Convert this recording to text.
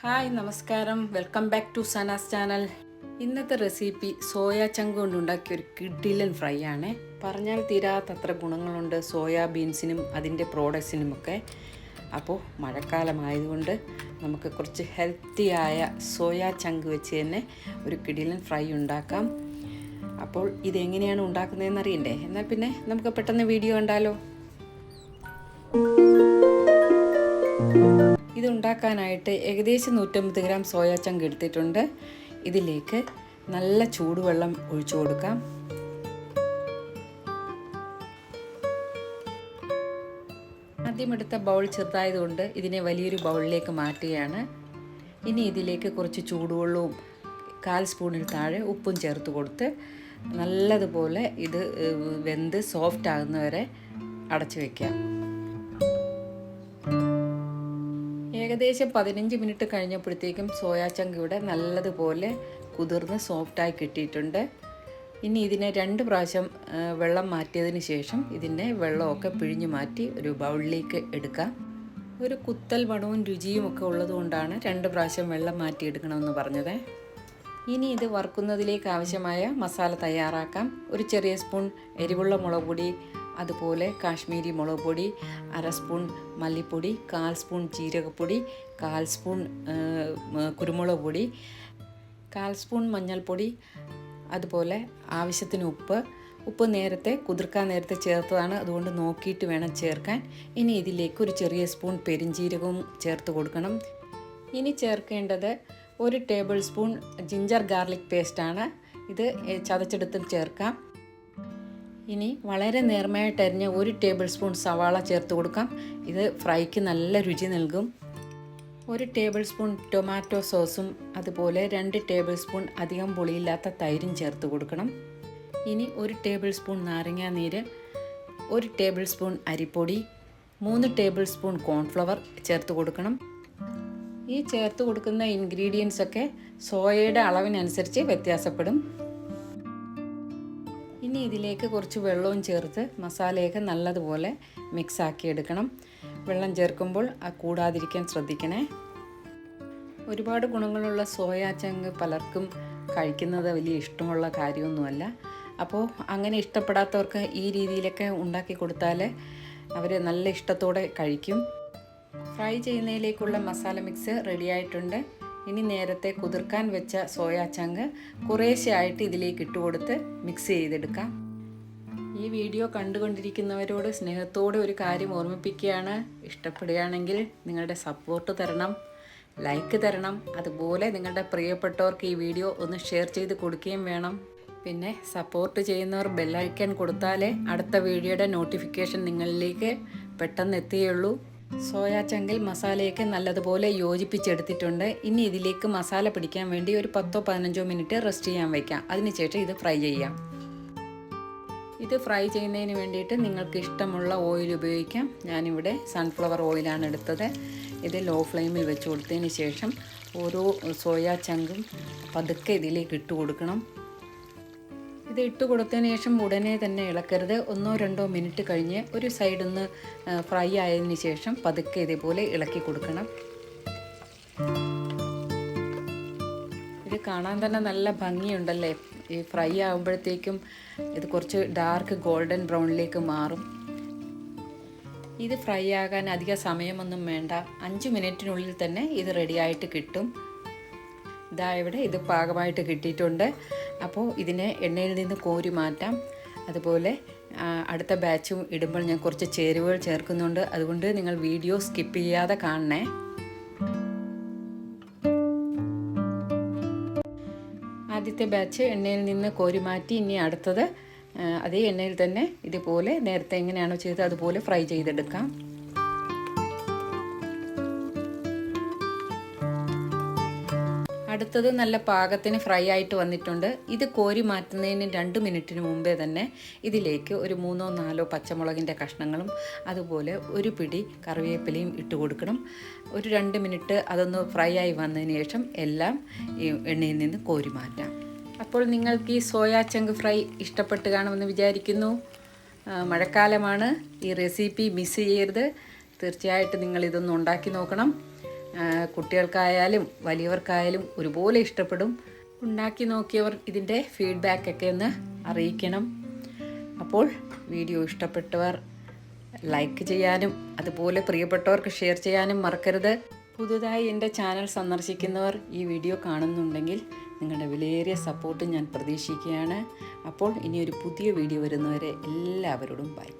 Hi നമസ്കാരം. Welcome back to Sanas channel ഇന്നത്തെ recipe soya chunk കൊണ്ടുണ്ടാക്കിയ ഒരു കിഡിലൻ ഫ്രൈ ആണ്. പറഞ്ഞാൽ തീരാത്തത്ര ഗുണങ്ങളുണ്ട് സോയാ ബീൻസിനും അതിന്റെ പ്രോഡക്ട്സിനുമൊക്കെ അപ്പോൾ മഴക്കാലമായതുകൊണ്ട് നമുക്ക് കുറച്ച് ഹെൽത്തിയായ സോയാ ചങ്ക് വെച്ച് തന്നെ ഒരു കിഡിലൻ ഫ്രൈ ഉണ്ടാക്കാം. അപ്പോൾ ഇതെങ്ങനെയാണ് ഉണ്ടാക്കുന്നതെന്ന് അറിയണ്ടേ? എന്നാൽ പിന്നെ നമുക്ക് പെട്ടെന്ന് വീഡിയോ കണ്ടാലോ. ഇത് ഉണ്ടാക്കാനായിട്ട് ഏകദേശം നൂറ്റമ്പത് ഗ്രാം സോയാ ചങ്ക് എടുത്തിട്ടുണ്ട്. ഇതിലേക്ക് നല്ല ചൂടുവെള്ളം ഒഴിച്ചു കൊടുക്കാം. ആദ്യം എടുത്ത ബൗൾ ചെറുതായതുകൊണ്ട് ഇതിനെ വലിയൊരു ബൗളിലേക്ക് മാറ്റുകയാണ്. ഇനി ഇതിലേക്ക് കുറച്ച് ചൂടുവെള്ളവും കാൽ സ്പൂണിൽ താഴെ ഉപ്പും ചേർത്ത് കൊടുത്ത് നല്ലതുപോലെ ഇത് വെന്ത് സോഫ്റ്റ് ആകുന്നവരെ അടച്ചു വയ്ക്കാം ഏകദേശം പതിനഞ്ച് മിനിറ്റ് കഴിഞ്ഞപ്പോഴത്തേക്കും സോയാ ചങ്ക് ഇവിടെ നല്ലതുപോലെ കുതിർന്ന് സോഫ്റ്റായി കിട്ടിയിട്ടുണ്ട്. ഇനി ഇതിനെ രണ്ട് പ്രാവശ്യം വെള്ളം മാറ്റിയതിന് ശേഷം ഇതിന്റെ വെള്ളമൊക്കെ പിഴിഞ്ഞ് മാറ്റി ഒരു ബൗളിലേക്ക് എടുക്കാം. ഒരു കുത്തൽ മണവും രുചിയും ഒക്കെ ഉള്ളതുകൊണ്ടാണ് രണ്ട് പ്രാവശ്യം വെള്ളം മാറ്റിയെടുക്കണമെന്ന് പറഞ്ഞത്. ഇനി ഇത് വറുക്കുന്നതിലേക്ക് ആവശ്യമായ മസാല തയ്യാറാക്കാം. ഒരു ചെറിയ സ്പൂൺ എരിവുള്ള മുളക് പൊടി അതുപോലെ കാശ്മീരി മുളക് പൊടി അര സ്പൂൺ മല്ലിപ്പൊടി കാൽ സ്പൂൺ ജീരകപ്പൊടി കാൽ സ്പൂൺ കുരുമുളക് പൊടി കാൽ സ്പൂൺ മഞ്ഞൾപ്പൊടി അതുപോലെ ആവശ്യത്തിന് ഉപ്പ്. ഉപ്പ് നേരത്തെ കുതിർക്കാൻ നേരത്തെ ചേർത്തതാണ്. അതുകൊണ്ട് നോക്കിയിട്ട് വേണം ചേർക്കാൻ. ഇനി ഇതിലേക്ക് ഒരു ചെറിയ സ്പൂൺ പെരിഞ്ജീരകവും ചേർത്ത് കൊടുക്കണം. ഇനി ചേർക്കേണ്ടത് ഒരു ടേബിൾ സ്പൂൺ ജിഞ്ചർ ഗാർലിക് പേസ്റ്റാണ്. ഇത് ചതച്ചെടുത്തും ചേർക്കാം. ഇനി വളരെ നേർമയായിട്ട് അരിഞ്ഞ ഒരു ടേബിൾ സ്പൂൺ സവാള ചേർത്ത് കൊടുക്കാം. ഇത് ഫ്രൈക്ക് നല്ല രുചി നൽകും. ഒരു ടേബിൾ സ്പൂൺ ടൊമാറ്റോ സോസും അതുപോലെ രണ്ട് ടേബിൾ സ്പൂൺ അധികം പുളിയില്ലാത്ത തൈരും ചേർത്ത് കൊടുക്കണം. ഇനി ഒരു ടേബിൾ സ്പൂൺ നാരങ്ങാ നീര് ഒരു ടേബിൾ സ്പൂൺ അരിപ്പൊടി മൂന്ന് ടേബിൾ സ്പൂൺ കോൺഫ്ലവർ ചേർത്ത് കൊടുക്കണം. ഈ ചേർത്ത് കൊടുക്കുന്ന ഇൻഗ്രീഡിയൻസ് ഒക്കെ സോയയുടെ അളവിനനുസരിച്ച് വ്യത്യാസപ്പെടും. ഇനി ഇതിലേക്ക് കുറച്ച് വെള്ളവും ചേർത്ത് മസാലയൊക്കെ നല്ലതുപോലെ മിക്സാക്കി എടുക്കണം. വെള്ളം ചേർക്കുമ്പോൾ കൂടാതിരിക്കാൻ ശ്രദ്ധിക്കണേ. ഒരുപാട് ഗുണങ്ങളുള്ള സോയാ ചങ്ക് പലർക്കും കഴിക്കുന്നത് വലിയ ഇഷ്ടമുള്ള കാര്യമൊന്നുമല്ല. അപ്പോൾ അങ്ങനെ ഇഷ്ടപ്പെടാത്തവർക്ക് ഈ രീതിയിലൊക്കെ ഉണ്ടാക്കി കൊടുത്താൽ അവർ നല്ല ഇഷ്ടത്തോടെ കഴിക്കും. ഫ്രൈ ചെയ്യുന്നതിലേക്കുള്ള മസാല മിക്സ് റെഡിയായിട്ടുണ്ട് ഇനി നേരത്തെ കുതിർക്കാൻ വെച്ച സോയാ ചങ്ക് കുറേശ്ശെയായിട്ട് ഇതിലേക്ക് ഇട്ടുകൊടുത്ത് മിക്സ് ചെയ്തെടുക്കാം. ഈ വീഡിയോ കണ്ടുകൊണ്ടിരിക്കുന്നവരോട് സ്നേഹത്തോടെ ഒരു കാര്യം ഓർമ്മിപ്പിക്കുകയാണ്. ഇഷ്ടപ്പെടുകയാണെങ്കിൽ നിങ്ങളുടെ സപ്പോർട്ട് തരണം ലൈക്ക് തരണം. അതുപോലെ നിങ്ങളുടെ പ്രിയപ്പെട്ടവർക്ക് ഈ വീഡിയോ ഒന്ന് ഷെയർ ചെയ്ത് കൊടുക്കുകയും വേണം. പിന്നെ സപ്പോർട്ട് ചെയ്യുന്നവർ ബെല്ലൈക്കൻ കൊടുത്താലേ അടുത്ത വീഡിയോയുടെ നോട്ടിഫിക്കേഷൻ നിങ്ങളിലേക്ക് പെട്ടെന്ന് എത്തുകയുള്ളൂ സോയാ ചങ്കിൽ മസാലയൊക്കെ നല്ലതുപോലെ യോജിപ്പിച്ചെടുത്തിട്ടുണ്ട്. ഇനി ഇതിലേക്ക് മസാല പിടിക്കാൻ വേണ്ടി ഒരു പത്തോ പതിനഞ്ചോ മിനിറ്റ് റെസ്റ്റ് ചെയ്യാൻ വയ്ക്കാം അതിനുശേഷം ഇത് ഫ്രൈ ചെയ്യാം. ഇത് ഫ്രൈ ചെയ്യുന്നതിന് വേണ്ടിയിട്ട് നിങ്ങൾക്ക് ഇഷ്ടമുള്ള ഓയിൽ ഉപയോഗിക്കാം. ഞാനിവിടെ സൺഫ്ലവർ ഓയിലാണ് എടുത്തത്. ഇത് ലോ ഫ്ലെയിമിൽ വെച്ച് കൊടുത്തതിന് ശേഷം ഓരോ സോയാ ചങ്കും പതുക്കെ ഇതിലേക്ക് ഇട്ട് കൊടുക്കണം. ഇത് ഇട്ട് കൊടുത്തതിന് ശേഷം ഉടനെ തന്നെ ഇളക്കരുത്. ഒന്നോ രണ്ടോ മിനിറ്റ് കഴിഞ്ഞ് ഒരു സൈഡിൽ നിന്ന് ഫ്രൈ ആയതിനു ശേഷം പതുക്കെ ഇതേപോലെ ഇളക്കി കൊടുക്കണം. ഇത് കാണാൻ തന്നെ നല്ല ഭംഗിയുണ്ടല്ലേ? ഈ ഫ്രൈ ആകുമ്പോഴത്തേക്കും ഇത് കുറച്ച് ഡാർക്ക് ഗോൾഡൻ ബ്രൗണിലേക്ക് മാറും. ഇത് ഫ്രൈ ആകാൻ അധിക സമയമൊന്നും വേണ്ട. അഞ്ച് മിനിറ്റിനുള്ളിൽ തന്നെ ഇത് റെഡിയായിട്ട് കിട്ടും. ഇതാ ഇവിടെ ഇത് പാകമായിട്ട് കിട്ടിയിട്ടുണ്ട്. അപ്പോൾ ഇതിനെ എണ്ണയിൽ നിന്ന് കോരി മാറ്റാം. അതുപോലെ അടുത്ത ബാച്ചും ഇടുമ്പോൾ ഞാൻ കുറച്ച് ചേരുവകൾ ചേർക്കുന്നുണ്ട്. അതുകൊണ്ട് നിങ്ങൾ വീഡിയോ സ്കിപ്പ് ചെയ്യാതെ കാണണേ. ആദ്യത്തെ ബാച്ച് എണ്ണയിൽ നിന്ന് കോരി മാറ്റി ഇനി അടുത്തത് അതേ എണ്ണയിൽ തന്നെ ഇതുപോലെ നേരത്തെ എങ്ങനെയാണോ ചെയ്തത് അതുപോലെ ഫ്രൈ ചെയ്തെടുക്കാം. അടുത്തത് നല്ല പാകത്തിന് ഫ്രൈ ആയിട്ട് വന്നിട്ടുണ്ട്. ഇത് കോരി മാറ്റുന്നതിന് രണ്ട് മിനിറ്റിന് മുമ്പേ തന്നെ ഇതിലേക്ക് ഒരു മൂന്നോ നാലോ പച്ചമുളകിന്റെ കഷ്ണങ്ങളും അതുപോലെ ഒരു പിടി കറിവേപ്പിലയും ഇട്ട് കൊടുക്കണം. ഒരു രണ്ട് മിനിറ്റ് അതൊന്ന് ഫ്രൈ ആയി വന്നതിന് ശേഷം എല്ലാം ഈ എണ്ണയിൽ നിന്ന് കോരി മാറ്റാം. അപ്പോൾ നിങ്ങൾക്ക് ഈ സോയാ ചങ്ക് ഫ്രൈ ഇഷ്ടപ്പെട്ട് കാണുമെന്ന് വിചാരിക്കുന്നു. മഴക്കാലമാണ്. ഈ റെസിപ്പി മിസ് ചെയ്യരുത്. തീർച്ചയായിട്ടും നിങ്ങൾ ഇതൊന്ന് ഉണ്ടാക്കി നോക്കണം. കുട്ടികൾക്കായാലും വലിയവർക്കായാലും ഒരുപോലെ ഇഷ്ടപ്പെടും. ഉണ്ടാക്കി നോക്കിയവർ ഇതിന്റെ ഫീഡ്ബാക്കൊക്കെ ഒന്ന് അറിയിക്കണം. അപ്പോൾ വീഡിയോ ഇഷ്ടപ്പെട്ടവർ ലൈക്ക് ചെയ്യാനും അതുപോലെ പ്രിയപ്പെട്ടവർക്ക് ഷെയർ ചെയ്യാനും മറക്കരുത്. പുതുതായി എന്റെ ചാനൽ സന്ദർശിക്കുന്നവർ ഈ വീഡിയോ കാണുന്നുണ്ടെങ്കിൽ നിങ്ങളുടെ വിലയേറിയ സപ്പോർട്ട് ഞാൻ പ്രതീക്ഷിക്കുകയാണ്. അപ്പോൾ ഇനി ഒരു പുതിയ വീഡിയോ വരുന്നവരെ എല്ലാവരോടും ബൈ